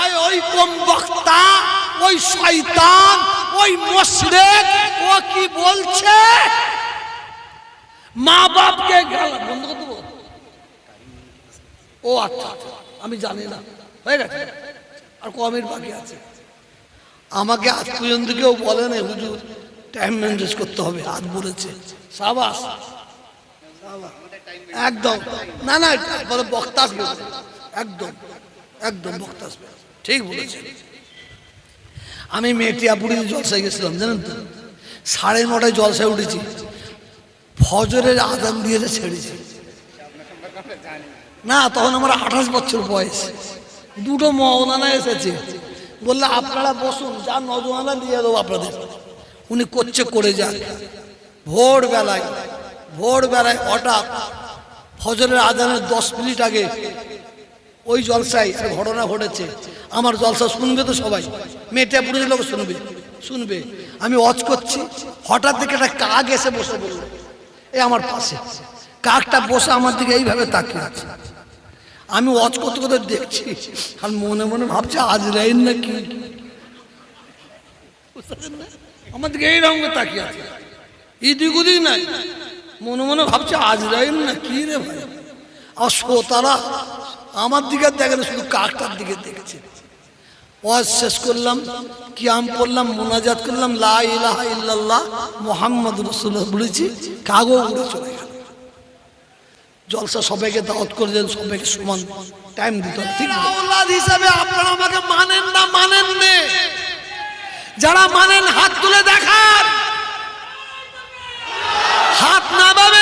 আয় ওই কম বক্তা, ওই শয়তান, ওই মশরেক ও কি বলছে? মা বাপকে গেল, বন্ধ করে দেবো ও আচ্ছা আচ্ছা আমি জানি না, হয়ে গেছে। আর কমের বাকি আছে। আমাকে আজ পর্যন্ত কেউ বলে না হুজুর টাইম ম্যানেজ করতে হবে আজ বলেছে। সাবাস। একদম। না না বক্তা একদম। একদম বক্তা আসবে ঠিক বলেছে আমি মেটিয়াপুরি জলসায় গেছিলাম জানেন তো? সাড়ে নটায় জলসায় উঠেছি। ফজরের আদান দিয়ে ছেড়েছি। না তখন আমার আঠাশ বছর বয়স। দুটো মৌলানা এসেছে। বললে আপনারা বসুন যা নজওয়ানা দিয়ে দেবো আপনাদের। উনি করছে করে যান ভোর বেলায় ভোর বেলায় হঠাৎ ফজরের আদানের দশ মিনিট আগে ওই জলসায় একটা ঘটনা ঘটেছে। আমার জলসা শুনবে তো সবাই। মেয়েটা পুরো লোক শুনবে। শুনবে। আমি অজ করছি। হঠাৎ দেখে একটা কাক এসে বসে বলল এ আমার পাশে। কাকটা বসে আমার দিকে এইভাবে তাকিয়ে আছে। আমি অজ করতে করতে দেখছি, আর মনে মনে ভাবছি, আজ রাইন না কি? আমার দিকে এইরকম তাকিয়ে আছে। ইদিক ওদিক নাই। মনে মনে ভাবছে, আজ রাইন না কি রে ভাই? আর শ্রোতারা আমার দিকে দেখে না, শুধু কাকটার দিকে দেখছে। ওয়াজ শেষ করলাম কিয়াম করলাম মোনাজাত করলাম লা ইলাহা মোহাম্মদ রসুল্লাহ বলেছি কাগো উড়ে চলে গেল। জলসা সবাইকে দাওয়াত করে দেন সবাইকে সমান টাইম দিতে ঠিক হিসাবে আপনারা আমাকে মানেন না মানেন যারা মানেন হাত তুলে দেখান। হাত না এ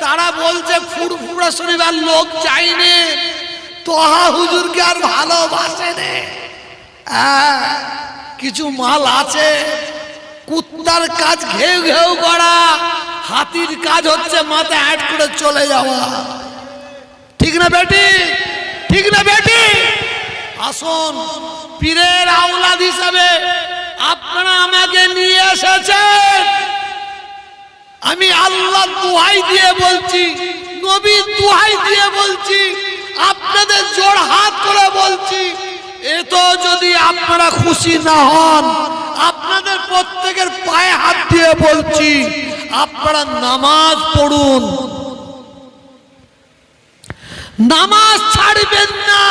তারা বলছে ফুরফুরা শরীফ আর লোক চাইনে তোহা হুজুরকে আর ভালোবাসে নে। হ্যাঁ, কিছু মাল আছে। কুত্তার কাজ ঘেউ ঘেউ করা। হাতির কাজ হচ্ছে মাথা অ্যাড করে চলে যাওয়া। ঠিক না বেটি? ঠিক না বেটি? আসুন পীরের আওলাদ হিসাবে আপনারা আমাকে নিয়ে এসেছেন। আমি আল্লাহ দুহাই দিয়ে বলছি, নবী দুহাই দিয়ে বলছি, আপনাদের জোর হাত করে বলছি এত যদি আপনারা খুশি না হন, আপনাদের প্রত্যেকের পায়ে হাত দিয়ে বলছি, আপনারা নামাজ পড়ুন। নামাজ ছাড়বেন না।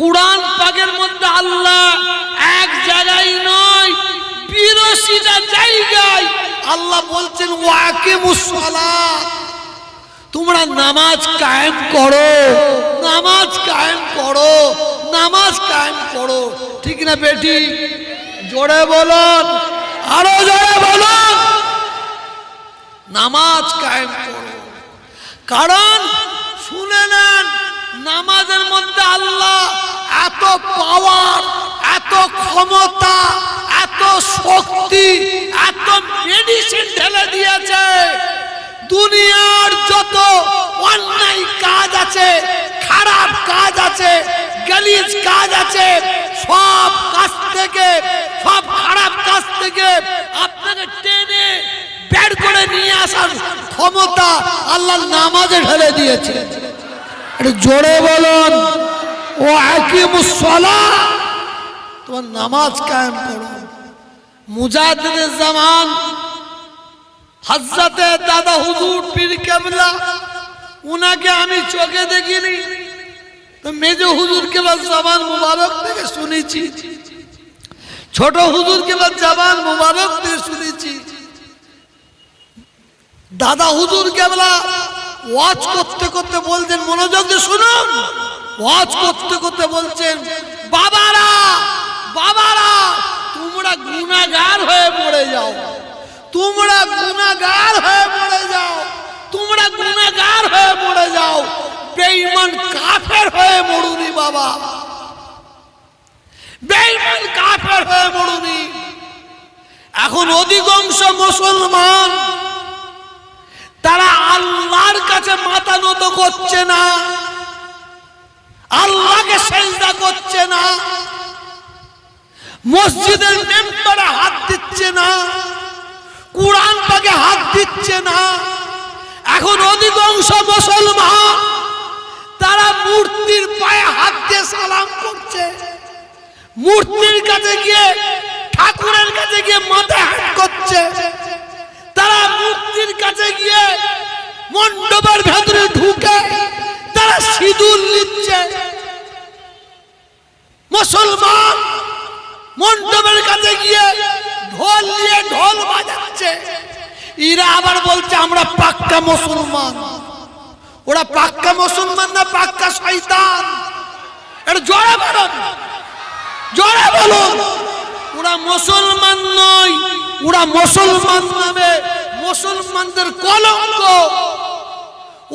কোরআন পাকের মধ্যে আল্লাহ এক জায়গায় নয় জায়গায় আল্লাহ বলছেন ওয়াকে মুসলাত তোমরা নামাজ কায়েম করো, নামাজ কায়েম নামাজ কায়েম ঠিক না বেটি? জোরে বলুন, আরও জোরে বলুন। নামাজ কায়েম করো। কারণ শুনে নেন নামাজের মধ্যে আল্লাহ এত পাওয়ার এত ক্ষমতা, এত শক্তি, এত মেডিসিন ঢেলে দিয়েছে। দুনিয়ার যত অন্যায় কাজ আছে, খারাপ কাজ আছে, গালিজ কাজ আছে, সব কাজ থেকে, সব খারাপ কাজ থেকে আপনাকে টেনে বের করে নিয়ে আসার ক্ষমতা আল্লাহ নামাজে ঢেলে দিয়েছে। একটু জোরে বলুন, ও আকিমুসলা তোমার নামাজ কায়েম করো। মুজাহিদের জামান হজরতে দাদা হুজুর পীর কেবলা, উনাকে আমি চোখে দেখিনি। তো মেজ হুজুর কেবল জামান মুবারক থেকে শুনেছি। ছোট হুজুর কেবল জামান মুবারক থেকে শুনেছি। দাদা হুজুর কেবলা ওয়াজ করতে করতে বলছেন, মনোযোগ দিয়ে শুনুন। ওয়াজ করতে করতে বলছেন, বাবারা বাবারা, তোমরা গুনাহগার হয়ে পড়ে যাও। তোমরা গুনাহগার হয়ে পড়ে যাও। তোমরা গুনাহগার হয়ে পড়ে যাও। বেঈমান কাফের হয়ে মরুনি বাবা বাবা। বেঈমান কাফের হয়ে মরুনি। এখন অধিকাংশ মুসলমান তারা আল্লাহর কাছে মাথা নত করছে না। আল্লাহকে সেজদা করছে না। মসজিদের মেম্বারে হাত দিচ্ছে না। কোরআন পাকে হাত দিচ্ছে না। এখন অধিকাংশ মুসলমান তারা মূর্তির পায়ে হাত দিয়ে সালাম করছে। মূর্তির কাছে গিয়ে ঠাকুরের কাছে গিয়ে মাথা হাত করছে। তারা মূর্তির কাছে গিয়ে মণ্ডপের ভেতরে ঢুকে তারা সিঁদুর নিচ্ছে। মুসলমান মণ্ডপের কাছে গিয়ে ঢোল নিয়ে ঢোল বাজাচ্ছে। এরা আবার বলছে, আমরা পাক্কা মুসলমান। ওরা পাক্কা মুসলমান না পাক্কা শয়তান? এটা জোরে বলুন জোরে বলুন। ওরা মুসলমান নয়, ওরা মুসলমান নামে মুসলমানদের কলঙ্ক।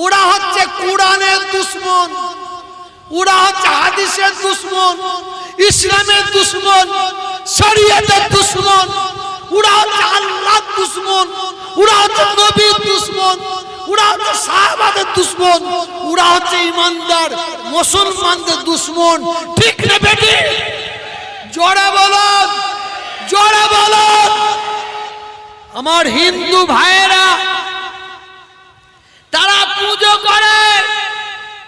ওরা হচ্ছে কোরআনের দুশ্মন, ওরা হচ্ছে হাদিসের দুশ্মন, ইসলামের দুশ্মন, শরীয়তের দুশ্মন, ওরা হচ্ছে আল্লাহর দুশ্মন, ওরা হচ্ছে নবীর দুশ্মন, ওরা হচ্ছে সাহাবাদের দুশ্মন, ওরা হচ্ছে ইমানদার, মুসলমানদের দুশ্মন। ঠিক না বেটি? জোরে বলুন। জোরে বলুন আমার হিন্দু ভাইয়েরা, তারা পুজো করে,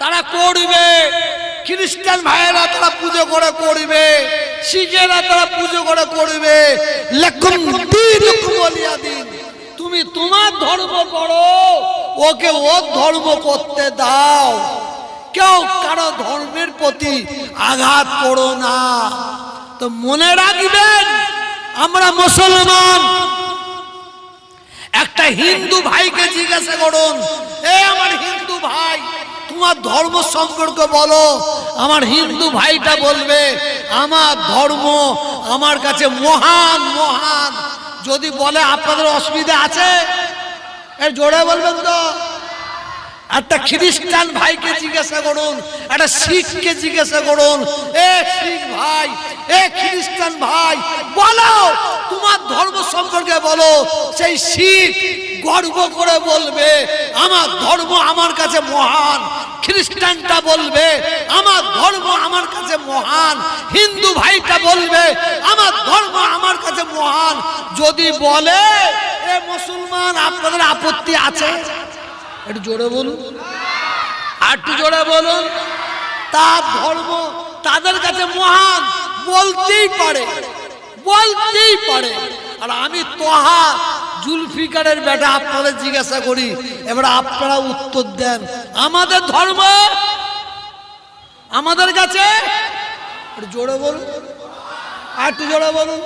তারা করবে। খ্রিস্টান ভাইয়েরা তারা পুজো করে, করবে। শিখেরা তারা পুজো করে, করবে। তুমি তোমার ধর্ম করো, ওকে ওর ধর্ম করতে দাও। কেউ কারও ধর্মের প্রতি আঘাত করো না। তো মনে রাখবেন আমরা মুসলমান। একটা হিন্দু ভাইকে জিজ্ঞাসা করুন, এ আমার হিন্দু ভাই, তোমার ধর্ম সম্পর্কে বলো। আমার হিন্দু ভাইটা বলবে, আমার ধর্ম আমার কাছে মহান মহান। যদি বলে আপনাদের অসুবিধা আছে এ জোরে বলবেন তো। একটা খ্রিস্টান ভাইকে জিজ্ঞাসা করুন, একটা শিখকে জিজ্ঞাসা করুন, এ শিখ ভাই, এ খ্রিস্টান ভাই, বলো, তোমার ধর্ম সম্পর্কে বলো, সেই শিখ গর্ব করে বলবে, আমার ধর্ম আমার কাছে মহান, খ্রিস্টানটা বলবে, আমার ধর্ম আমার কাছে মহান, হিন্দু ভাইটা বলবে, আমার ধর্ম আমার কাছে মহান। যদি বলে, এ মুসলমান, আপনাদের আপত্তি আছে? একটু জোরে বলুন। একটু জোরে বলুন। তার ধর্ম তাদের কাছে মহান বলতেই পারে বলতেই পারে। আর আমি তোহা জুলফিকারের বেটা আপনাদের জিজ্ঞাসা করি এবার আপনারা উত্তর দেন। আমাদের ধর্ম আমাদের কাছে? জোরে বলুন। আর একটু জোরে বলুন।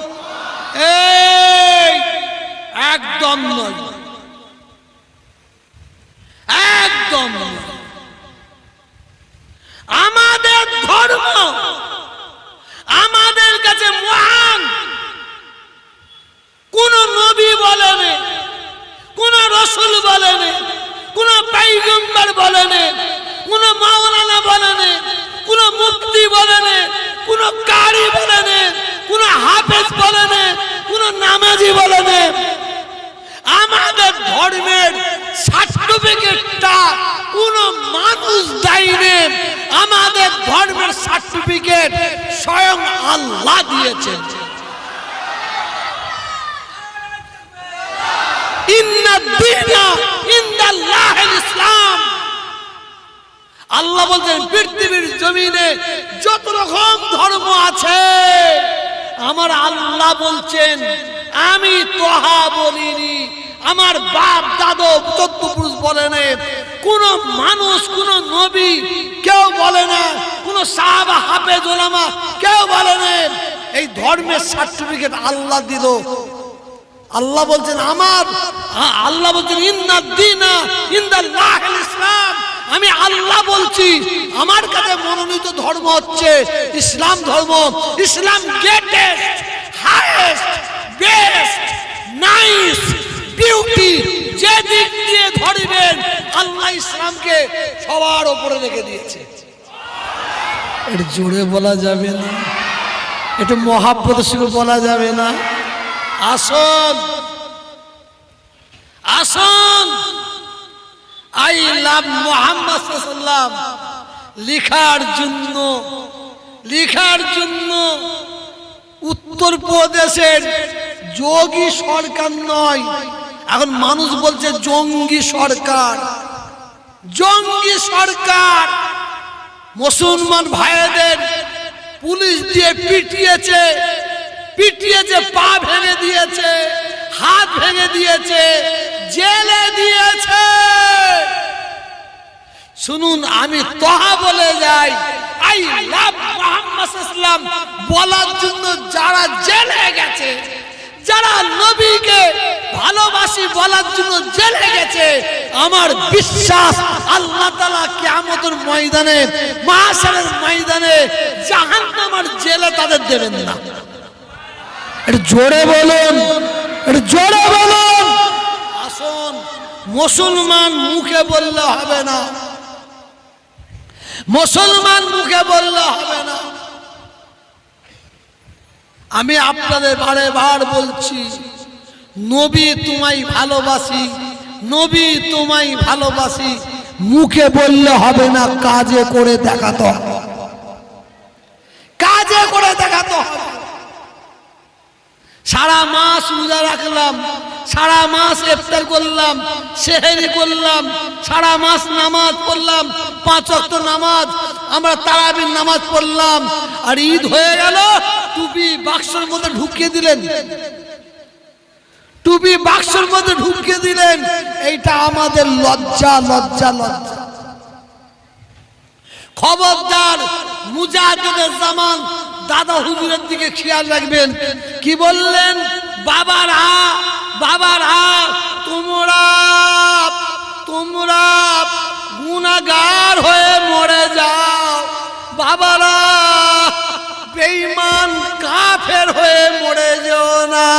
এই একদম নয়। একদম আমাদের ধর্ম, আমাদের কাছে মহান। কোন নবী বলেনি, কোন রসুল বলেনি, কোন পাইগম্বর বলেনি, কোন মাওলানা বলেনি, কোন মুক্তি বলেনি, কোন কারি বলেনি, কোন হাফেজ বলেনি, কোন নামাজি বলেনি। আমাদের ধর্মের সার্টিফিকেটটা কোন মানুষ দেয়নি। আমাদের ধর্মের সার্টিফিকেট স্বয়ং আল্লাহ দিয়েছেন। ইসলাম। আল্লাহ বলছেন, পৃথিবীর জমিনে যত রকম ধর্ম আছে, আমার আল্লাহ বলছেন, আমি তোহা বলিনি। আমার বাপ দাদু চোদ্দ পুরুষ বলে কোন মানুষ, কোন নবী কেউ বলে না, কোন সাহাবা কেউ বলে না, এই ধর্মের সার্টিফিকেট আল্লাহ দিল। আল্লাহ বলছেন, আমার আ- আল্লাহ বলছেন, ইন্না দিনা ইন্দাল্লাহ ইসলাম আমি আল্লাহ বলছি, আমার কাছে মনোনীত ধর্ম হচ্ছে ইসলাম ধর্ম। ইসলাম greatest highest best nice beauty যে দিক দিয়ে ধরবেন, আল্লাহ ইসলামকে সবার ওপরে রেখে দিয়েছে। এটা জোরে বলা যাবে না এটা মহাব্বত সঙ্গে বলা যাবে না। আসন আসন। আই লাভ মোহাম্মদ সাল্লাম লিখার জন্য লিখার জন্য উত্তরপ্রদেশের যোগী সরকার নয়। এখন মানুষ বলছে জঙ্গি সরকার। জঙ্গি সরকার। মুসলমান ভাইদের পুলিশ দিয়ে পিটিয়েছে পিটিয়েছে, পা ভেঙে দিয়েছে, হাত ভেঙে দিয়েছে, জেলে দিয়েছে। শুনুন, আমি তহা বলে যাই, আই লাভ মোহাম্মদ ইসলাম বলার জন্য যারা জেলে গেছে যারা নবীকে ভালোবাসি বলার জন্য জেলে গেছে আমার বিশ্বাস আল্লাহ তালা কেমতের ময়দানে মাসারের ময়দানে জাহান্নামার জেলে তাদের দেবেন না। এটা জোরে বলুন এটা জোরে বলুন। আসুন মুসলমান মুখে বললে হবে না। মুসলমান মুখে বললে হবে না। আমি আপনাদের বারে বার বলছি, নবী তোমায় ভালোবাসি, নবী তোমাই ভালোবাসি, মুখে বললে হবে না কাজে করে দেখাতে। কাজে করে দেখাতো। হবে সারা মাস রোজা রাখলাম, সারা মাস ইফতার করলাম, সেহেরি করলাম, সারা মাস নামাজ পড়লাম, পাঁচ অক্ট নামাজ, আমরা তারাবির নামাজ পড়লাম, আর ঈদ হয়ে গেল, টুপি বাক্সের মধ্যে ঢুকিয়ে দিলেন। টুপি বাক্সের মধ্যে ঢুকিয়ে দিলেন, এইটা আমাদের লজ্জা লজ্জা লজ্জা। খবরদার মুজাহিদের জামান দাদা হুজুরের দিকে খেয়াল রাখবেন। কি বললেন? বাবার হা বাবার হা তোমরা তোমরা গুনাগার হয়ে মরে যাও। বাবারা, বেঈমান কাফের হয়ে মরে যেও না।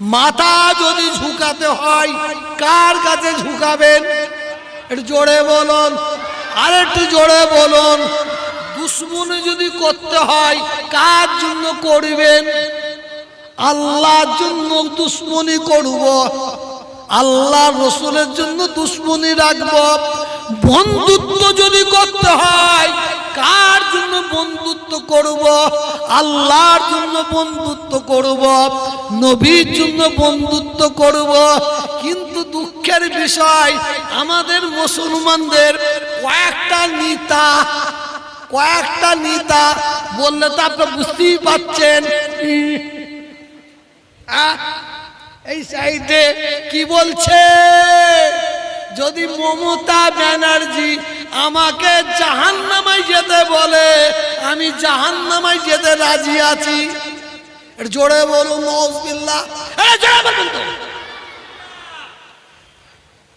মাথা যদি ঝুঁকাতে হয়, কার কাছে ঝুঁকাবেন? একটু জোরে বলুন। আর একটু জোরে বলুন। দুশ্মনী যদি করতে হয়, কার জন্য করবেন? আল্লাহর জন্য দুশ্মনী করব। আল্লাহ রসুলের জন্য দুশ্মনী রাখব। বন্ধুত্ব যদি করতে হয়, কার জন্য বন্ধুত্ব করব? আল্লাহর জন্য বন্ধুত্ব করব। নবীর জন্য বন্ধুত্ব করব। কিন্তু দুঃখের বিষয়, আমাদের মুসলমানদের কয়েকটা নেতা কয়েকটা নেতা বললে তো আপনি বুঝতেই পারছেন। এই সাইডে কি বলছে? যদি মমতা ব্যানার্জি আমাকে জাহান নামায় যেতে বলে, আমি জাহান নামায় যেতে রাজি আছি। জোরে বলুন নজবিল্লা জোরে বলুন তো।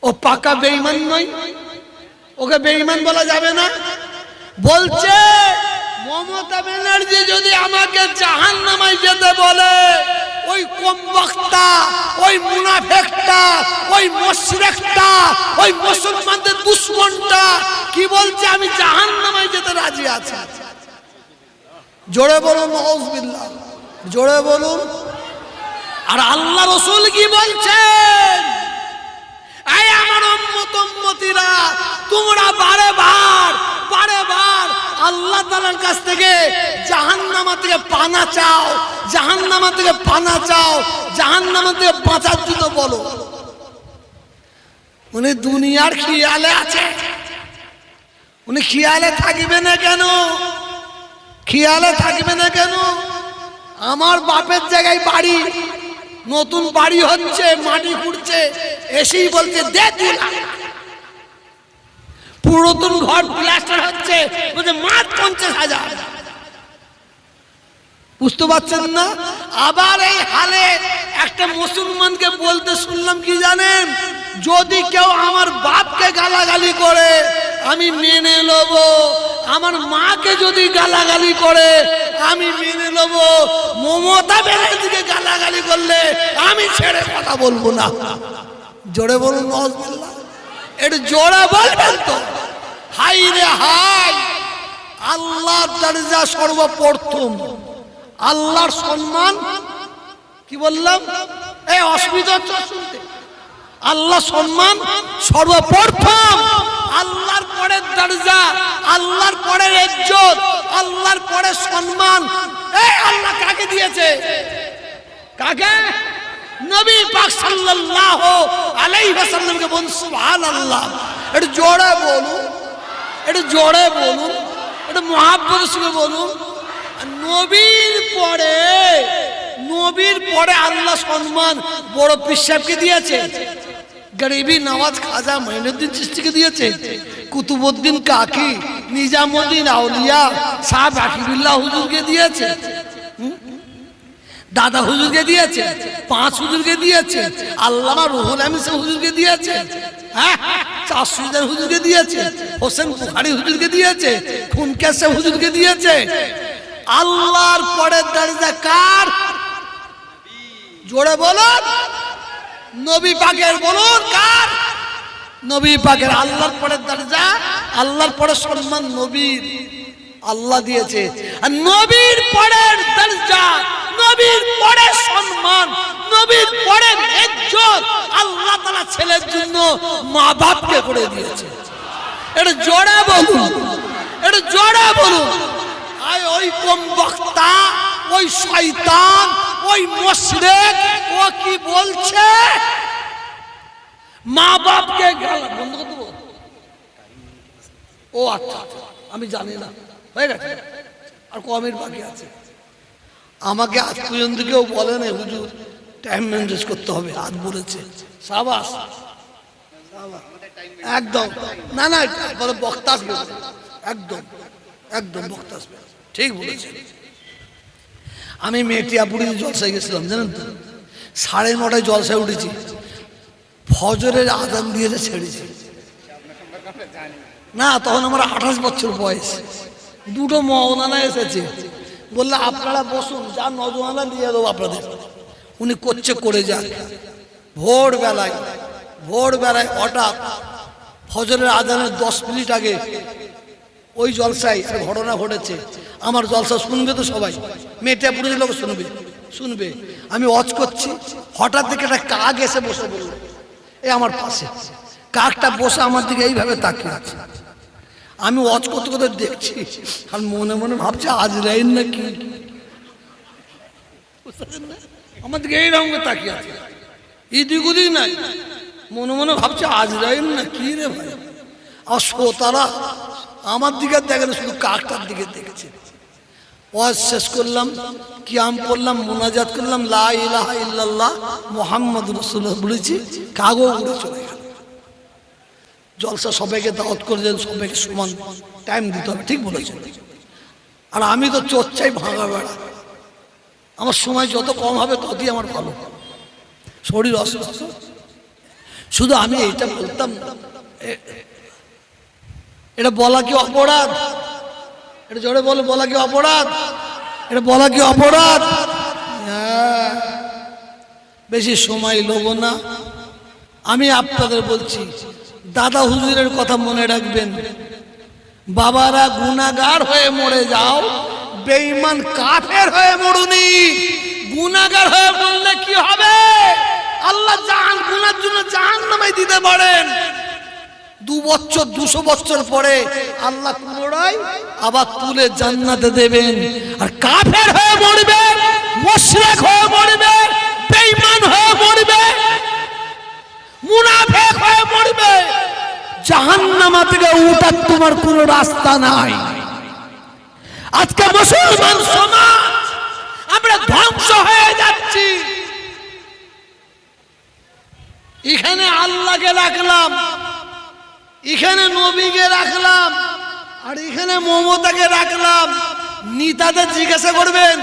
ও পাকা বেইমান নয়। ওকে বেইমান বলা যাবে না। বলছে, মমতা ব্যানার্জি যদি আমাকে জাহান নামায় যেতে বলে, ওই কম বক্তা, ওই মুনাফেকটা, ওই মশরেকটা, ওই মুসলমানদের দুশ্মনটা, কি বলছে, আমি জাহান নামায় যেতে রাজি আছি। জোরে বলুন নজবিল্লাহ জোরে বলুন। আর আল্লাহ রসুল কি বলছেন? এই আমার উম্মত, উম্মতিরা, তোমরা বারে বার বারে বার আল্লাহ তাআলার কাছ থেকে জাহান্নামা থেকে পানা চাও, জাহান্নামা থেকে পানা চাও, জাহান্নামা বাঁচার জন্য বলো। উনি দুনিয়ার খেয়ালে আছে। উনি খেয়ালে থাকবে না কেন? খেয়ালে থাকবে না কেন? আমার বাপের জায়গায় বাড়ি, নতুন বাড়ি হচ্ছে, মাটি খুঁড়ছে। এসেই বলছে, দে পুরাতন ঘর প্লাস্টার হচ্ছে, বলছে মাঠ পঞ্চাশ হাজার। বুঝতে পারছেন না? আবার এই হালে একটা মুসলমানকে বলতে শুনলাম কি জানেন? যদি কেউ আমার বাপকে গালাগালি করে, আমি মেনে নেব। আমার মাকে যদি গালাগালি করে, আমি মেনে নেব। মমতা ব্যানার্জিকে গালাগালি করলে আমি ছেড়ে কথা বলব না। জোরে বলুন নজবিল্লা একটু জোরে বলবেন তো। হাই রে হাই। আল্লাহর দরজা সর্বপ্রথম। আল্লাহর সম্মান। কি বললাম? এই অসুবিধা হচ্ছে শুনতে। আল্লাহ সম্মান সর্বপ্রথম। আল্লাহর পরে দরজা, আল্লাহর পরে ইজ্জত, আল্লাহর পরে সম্মান। এই আল্লাহ কাকে দিয়েছে? কাকে? নবী পাক সাল্লাল্লাহু আলাইহি ওয়াসাল্লামকে বলুন, সুবহানাল্লাহ। একটু জোরে বলুন, একটু জোরে বলুন, একটু মহাব্বত সঙ্গে বলুন। নবীর পরে নবীর পরে আল্লাহ সম্মান বড় পিসাবকে দিয়েছে। গরিবি নওয়াজ খাজা মঈনুদ্দিন চিস্তিকে দিয়েছে। কুতুবুদ্দিন কাকি, নিজামুদ্দিন আউলিয়া শাহ বাকিবুল্লাহ হুজুরকে দিয়েছে। দাদা হুজুরকে দিয়েছে, পাঁচ হুজুরকে দিয়েছে, আল্লামা রুহুল আমিন সাহেব হুজুরকে দিয়েছে হ্যাঁ? চাষুদার হুজুরকে দিয়েছে, হোসেন বুখারি হুজুরকে দিয়েছে, খুনকেসে হুজুরকে দিয়েছে। আল্লাহর পরে দরজা কার? জোরে বলুন। নবী পাকের বলুন কার? নবী পাকের আল্লাহর পরে দরজা, আল্লাহর পরে সম্মান নবীর। আল্লাহ দিয়েছে। আর নবীর পরের দরজা নবীর পরে সম্মান নবীর পরে ইজ্জত আল্লাহ তাআলা ছেলের জন্য মা বাপকে করে দিয়েছে। এটা জোরে বলুন এটা জোরে বলুন। আয় ওই কম বক্তা ওই শয়তান ওই মুশরিক ও কি বলছে? মা বাপকে গালা বন্ধ করে দেবো। ও আচ্ছা আচ্ছা, আমি জানি না হয়ে গেছে। আর কমের বাকি আছে। আমাকে আজ পর্যন্ত কেউ বলে না হুজুর টাইম ম্যানেজ করতে হবে। আজ বলেছে। সাবাস। একদম। না না বলে বক্তা আসবে। একদম। একদম বক্তা আসবে। ঠিক বলেছে। আমি মেটিয়াপুরি জলসায় গেছিলাম, জানেন তো? সাড়ে নটায় জলসায় উঠেছি। ফজরের আদান দিয়ে ছেড়েছি। না, তখন আমার আঠাশ বছর বয়স। দুটো মৌলানা এসেছে। বললে, আপনারা বসুন, যা নজওয়ানা দিয়ে দেবো আপনাদের। উনি করছে, করে যান। ভোর বেলায় ভোর বেলায় হঠাৎ ফজরের আদানের দশ মিনিট আগে ওই জলসায় একটা ঘটনা ঘটেছে। আমার জলসা শুনবে তো সবাই। মেয়েটা পুরো লোক শুনবে শুনবে। আমি অজ করছি, হঠাৎ দেখে একটা কাক এসে বসে বলল এই আমার পাশে। কাকটা বসে আমার দিকে এইভাবে তাকিয়ে আছে। আমি অজ করতে করতে দেখছি। আর মনে মনে ভাবছি আজ রাইন না কি? দিকে এইরকম তাকিয়ে আছে। ইদিক উদিক নাই। মনে মনে ভাবছে আজ রাইন না কি রে ভাই? আর শ্রোতারা আমার দিকে দেখে না, শুধু কাকটার দিকে দেখেছে। ওয়াজ শেষ করলাম কিয়াম করলাম মোনাজাত করলাম লা ইলাহা ইল্লাল্লাহ মোহাম্মদ রসুল্লাহ বলেছি কাগো উড়ে চলে গেল। জলসা সবাইকে দাওয়াত করে দেন, সবাইকে সমান টাইম দিতে হবে, ঠিক বলেছেন। আর আমি তো চর্চাই ভাঙা বেড়া। আমার সময় যত কম হবে ততই আমার ভালো। শরীর অসুস্থ। শুধু আমি এইটা বলতাম এটা বলা কি অপরাধ? এটা জোরে বলে, বলা কি অপরাধ? এটা বলা কি অপরাধ? হ্যাঁ। বেশি সময় লোব না। আমি আপনাদের বলছি দাদা হুজুরের কথা মনে রাখবেন। বাবারা গুনাগার হয়ে মরে যাও, বেঈমান কাফের হয়ে মরুনি। গুনাগার হয়ে মরলে কি হবে? আল্লাহ জাহান, গুনার জন্য জাহান নামাই দিতে পারেন। দু বছর, দুশো বছর পরে আল্লাহ পুনরায় আবার তুলে জান্নাতে দেবেন। আর কাফের হয়ে মরবে, মুশরিক হয়ে মরবে, বেঈমান হয়ে মরবে মুনাফিক হয়ে মরবে জাহান্নামা থেকে উঠার তোমার কোনো রাস্তা নাই। আজকে মুসলমান সমাজ, আমরা ধ্বংস হয়ে যাচ্ছি। এখানে আল্লাহকে রাখলাম, এখানে নবীকে রাখলাম, আর এখানে মমতাকে রাখলাম। নিতাদের জিজ্ঞাসা করবেন,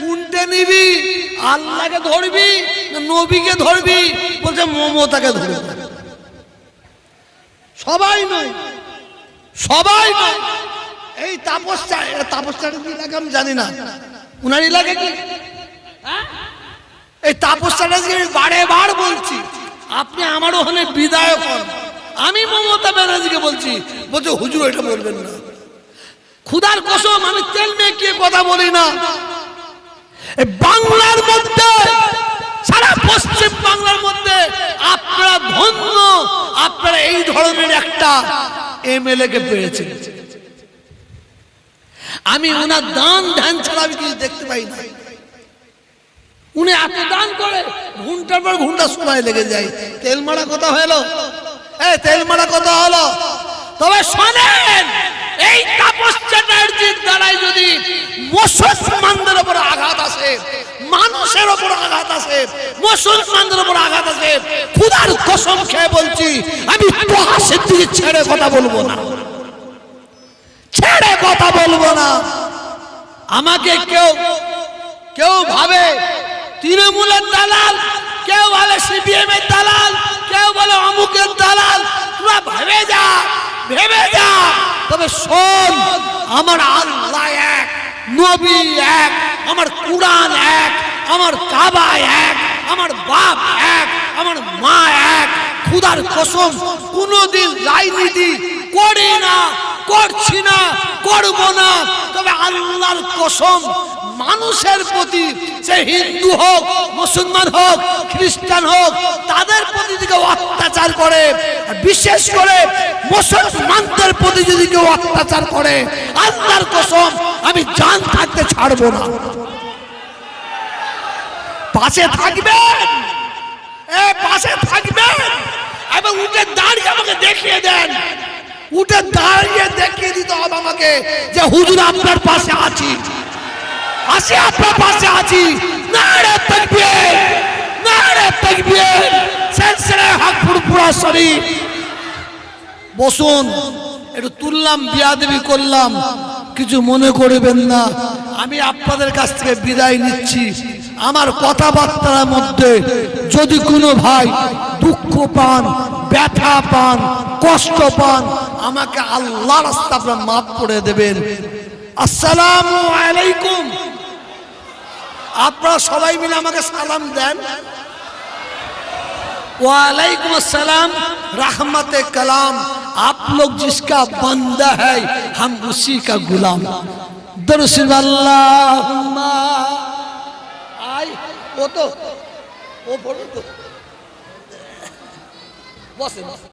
কোনটা নিবি? আল্লাহকে ধরবি না নবীকে ধরবি? বলছে, মমতাকে ধরবি। সবাই নয়। সবাই নয়। এই তাপসটা এটা তাপসটার কি এলাকা আমি জানি না। উনার এলাকা কি? হ্যাঁ? এই তাপসটাটা আমি বারে বার বলছি আপনি আমার ওখানে বিদায়ক হন। আমি মমতা ব্যানার্জিকে বলছি বলছে হুজুর এটা বলবেন না। খুদার কসম আমি তেল মেকিয়ে কথা বলি না। বাংলার মধ্যে সারা পশ্চিম বাংলার মধ্যে আপনারা ধন্য, আপনারা এই ধরনের একটা এমএলএ কে পেয়েছেন। আমি ওনার দান ধ্যান ছাড়া আমি কিছু দেখতে পাই না। উনি এত দান করে ঘণ্টার পর ঘণ্টা সময় লেগে যায়। তেল মারা কথা হলো? এই তেল মারা কথা হলো? তবে শোনেন, এই তাপস চ্যাটার্জির দ্বারাই যদি মুসলমানদের উপর আঘাত আসে মানুষের উপর আঘাত আসে মুসলমানদের উপর আঘাত আসে খুদার কসম খেয়ে বলছি, আমি তোহাসের দিকে ছেড়ে কথা বলব না। ছেড়ে কথা বলব না। আমাকে কেউ কেউ ভাবে তৃণমূলের দালাল, কেউ বলে সিপিএম এর দালাল, কেউ বলে অমুকের দালাল। তোরা ভেবে যা ভেবে যা। তবে শোন, আমার আল্লাহ এক, নবী এক, আমার কুরআন এক আমার কাবা এক, আমার বাপ এক, আমার মা এক। খুদার কসম, কোনোদিন রাজনীতি করি না, করছি না, করব না। তবে আল্লাহর কসম, মানুষের প্রতি সে হিন্দু হোক, মুসলমান হোক, খ্রিস্টান হোক, তাদের প্রতি দিকে অত্যাচার করে বিশেষ করে মুসলমানদের প্রতি যদি কেউ অত্যাচার করে, আল্লাহর কসম, আমি জান থাকতে ছাড়বো না। পাশে থাকবেন। এ পাশে থাকবেন। এবং উঠে দাঁড়িয়ে আমাকে দেখিয়ে দেন। উঠে দাঁড়িয়ে দেখিয়ে দিতে হবে আমাকে যে হুজুর আপনার পাশে আছি। আসি আপনার পাশে আছি। নারে তাকবীর নারে তাকবীর। সিলসিলা হক ফুরফুরা শরীফ। বসুন, একটু তুললাম, বিয়াদেবি করলাম। কিছু মনে করবেন না। আমি আপনাদের কাছ থেকে বিদায় নিচ্ছি। আমার কথাবার্তার মধ্যে যদি কোনো ভাই দুঃখ পান ব্যথা পান কষ্ট পান আমাকে আল্লাহ রাস্তা আপনার মাফ করে দেবেন আসসালামু আলাইকুম আপনারা সবাই মিলে আমাকে সালাম দেন वालेकुम अस्सलाम रहमत कलाम आप लोग जिसका बंदा है हम उसी का गुलाम दरअसल अल्लाहुम्मा ভাই ও তো ও বলুন তো। বসে বসে।